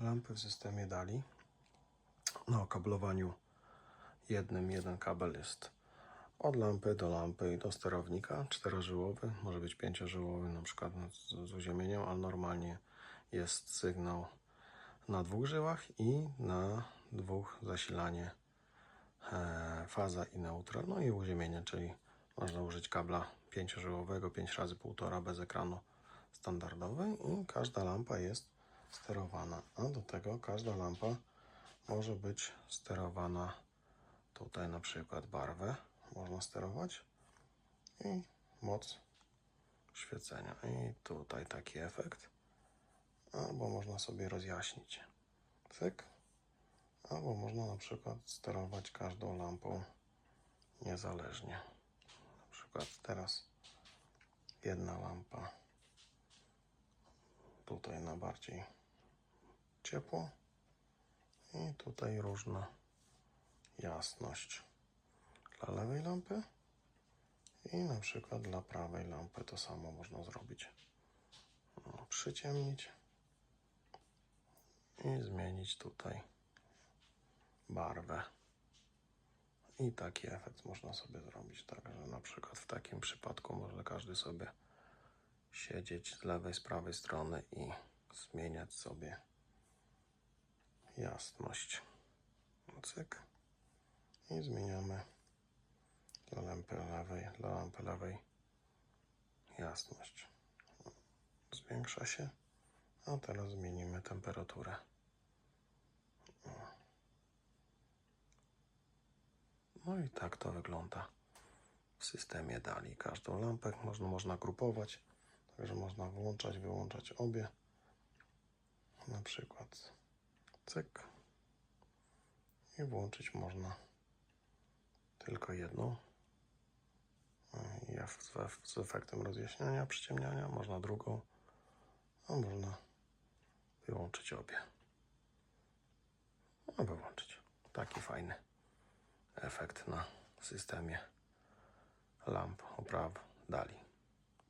Lampy w systemie DALI. Na okablowaniu jednym jeden kabel jest od lampy do lampy i do sterownika. Czterożyłowy, może być pięciożyłowy, na przykład z, z uziemieniem, ale normalnie jest sygnał na dwóch żyłach i na dwóch zasilanie e, faza i neutral, no i uziemienie, czyli można użyć kabla pięciożyłowego 5 razy 1,5 bez ekranu standardowy i każda lampa jest sterowana, a do tego każda lampa może być sterowana. Tutaj na przykład barwę można sterować i moc świecenia. I tutaj taki efekt. Albo można sobie rozjaśnić. Cyk. Albo można na przykład sterować każdą lampą niezależnie. Na przykład teraz jedna lampa tutaj na bardziej ciepło i tutaj różna jasność dla lewej lampy i na przykład dla prawej lampy to samo można zrobić. No, Przyciemnić i zmienić tutaj barwę. I taki efekt można sobie zrobić. Także na przykład w takim przypadku może każdy sobie siedzieć z lewej, z prawej strony i zmieniać sobie jasność. Cyk. I zmieniamy dla lampy lewej, dla lampy lewej jasność. Zwiększa się. A teraz zmienimy temperaturę. No i tak to wygląda w systemie DALI. Każdą lampę można, można grupować, także można włączać, wyłączać obie. Na przykład cyk. I włączyć można tylko jedną. Ja z, z efektem rozjaśniania, przyciemniania, można drugą, a można wyłączyć obie. No, wyłączyć. Taki fajny efekt na systemie lamp opraw DALI.